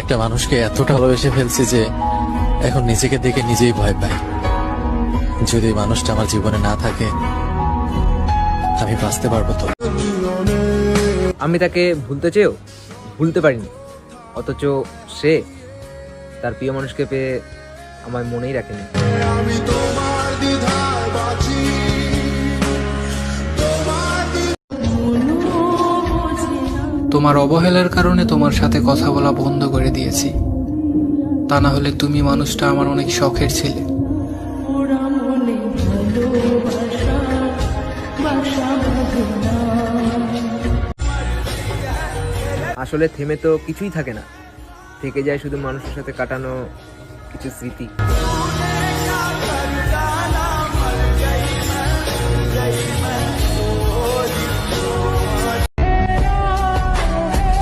একটা মানুষকে এতটা ভালোবেসে ফেলছি যে এখন নিজেকে দেখে নিজেই ভয় পাই। যদি মানুষটা আমার জীবনে না থাকে আমি বাঁচতে পারব তো? আমি তাকে ভুলতে চেয়েও ভুলতে পারিনি। অথচ সে তার প্রিয় মানুষকে পেয়ে আমার মনেই রাখেনি। তোমার অবহেলার কারণে তোমার সাথে কথা বলা বন্ধ করে দিয়েছি। তা না হলে তুমি মানুষটা আমার অনেক শখের ছিলে। আসলে থেমে তো কিছুই থাকে না। থেকে যায় শুধু মানুষের সাথে কাটানো কিছু স্মৃতি।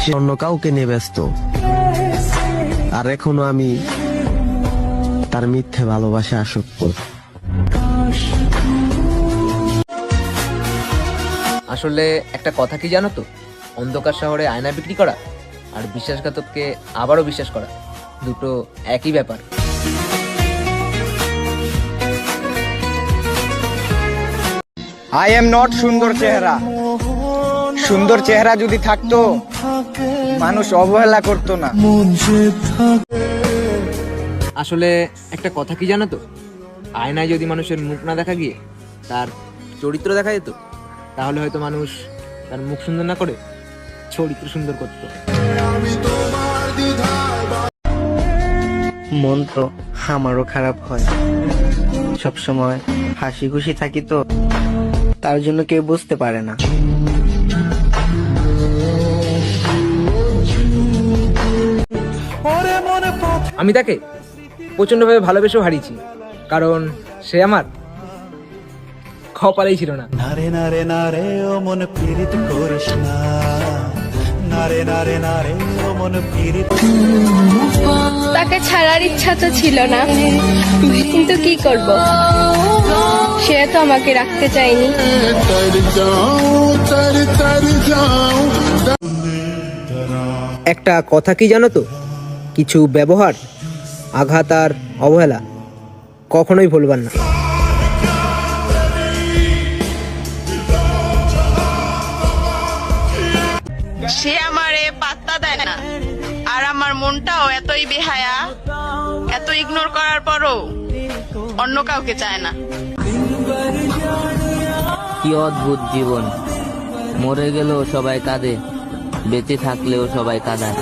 সে অন্য কাউকে নিয়ে ব্যস্ত। আর এখনও আমি তার মিথ্যে ভালোবাসা আসক্ত। আসলে একটা কথা কি জানো তো? অন্ধকার শহরে আয়না বিক্রি করা আর বিশ্বাসঘাতককে আবারও বিশ্বাস করা দুটো একই ব্যাপার। আই এম নট সুন্দর চেহারা। সুন্দর চেহারা যদি থাকতো মানুষ অবহেলা করতো না। আসলে একটা কথা কি জানো তো? আয়নায় যদি মানুষের মুখ না দেখা গিয়ে তার চরিত্র দেখা যেত তাহলে হয়তো মানুষ তার মুখ সুন্দর না করে চরিত্র সুন্দর করতো। মন তো আমারও খারাপ হয়। সব সময় হাসি খুশি থাকি তো তার জন্য কেউ বুঝতে পারে না। আমি তাকে প্রচন্ডভাবে ভালোবেসেও হারিয়েছি কারণ সে আমার কপালেই ছিল না। নারে নারে নারে ও মন পীড়িত করিস না। নারে নারে নারে ও মন পীড়িত তাকে ছাড়ার ইচ্ছা তো ছিল না কিন্তু কি করব? সে তো আমাকে রাখতে চায়নি। একটা কথা কি জানো তো? কিছু ব্যবহার আঘাত আর অবহেলা কখনোই ভুলবার না। সে আমারে পাত্তা দেয় না। আর আমার মনটাও এতই বেহায়া এত ইগনোর করার পরও অন্য কাউকে চায় না। কি অদ্ভুত জীবন। মরে গেলেও সবাই কাঁদে। বেঁচে থাকলেও সবাই কাঁদায়।